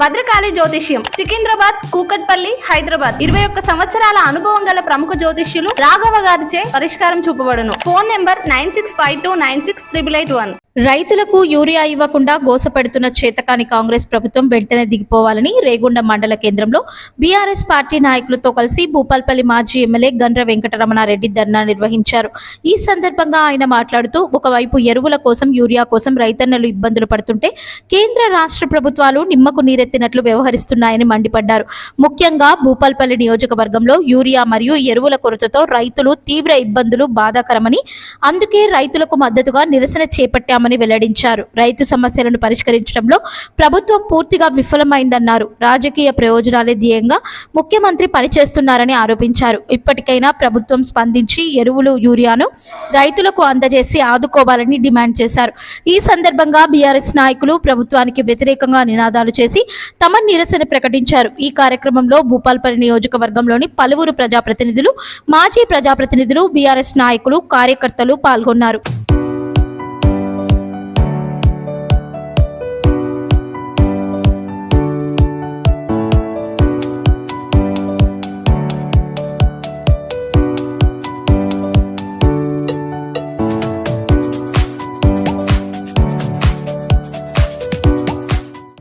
భద్రకాళి జ్యోతిష్యం సికింద్రాబాద్ కూకట్పల్లి హైదరాబాద్. ఇరవై ఒక్క సంవత్సరాల అనుభవం గల ప్రముఖ జ్యోతిష్యులు రాఘవ గారిచే పరిష్కారం చూపబడును. Phone number nine six five two nine six triple eight one. రైతులకు యూరియా ఇవ్వకుండా గోసపెడుతున్న చేతకాని కాంగ్రెస్ ప్రభుత్వం వెంటనే దిగిపోవాలని రేగుండ మండల కేంద్రంలో బీఆర్ఎస్ పార్టీ నాయకులతో కలిసి భూపాల్పల్లి మాజీ ఎమ్మెల్యే గండ్ర వెంకటరమణారెడ్డి ధర్నా నిర్వహించారు. ఈ సందర్భంగా ఆయన మాట్లాడుతూ ఒకవైపు ఎరువుల కోసం యూరియా కోసం రైతన్నలు ఇబ్బందులు పడుతుంటే కేంద్ర రాష్ట్ర ప్రభుత్వాలు నిమ్మకు నీరెత్తినట్లు వ్యవహరిస్తున్నాయని మండిపడ్డారు. ముఖ్యంగా భూపాల్పల్లి నియోజకవర్గంలో యూరియా మరియు ఎరువుల కొరతతో రైతులు తీవ్ర ఇబ్బందులు బాధాకరమని అందుకే రైతులకు మద్దతుగా నిరసన చేపట్టామని వెల్లడించారు. రైతు సమస్యలను పరిష్కరించడంలో ప్రభుత్వం పూర్తిగా విఫలమైందన్నారు. రాజకీయ ప్రయోజనాలే ధ్యేయంగా ముఖ్యమంత్రి పనిచేస్తున్నారని ఆరోపించారు. ఇప్పటికైనా ప్రభుత్వం స్పందించి ఎరువులు యూరియాను రైతులకు అందజేసి ఆదుకోవాలని డిమాండ్ చేశారు. ఈ సందర్భంగా బీఆర్ఎస్ నాయకులు ప్రభుత్వానికి వ్యతిరేకంగా నినాదాలు చేసి తమ నిరసన ప్రకటించారు. ఈ కార్యక్రమంలో భూపాల్పల్లి నియోజకవర్గంలోని పలువురు ప్రజాప్రతినిధులు మాజీ ప్రజాప్రతినిధులు బీఆర్ఎస్ నాయకులు కార్యకర్తలు పాల్గొన్నారు.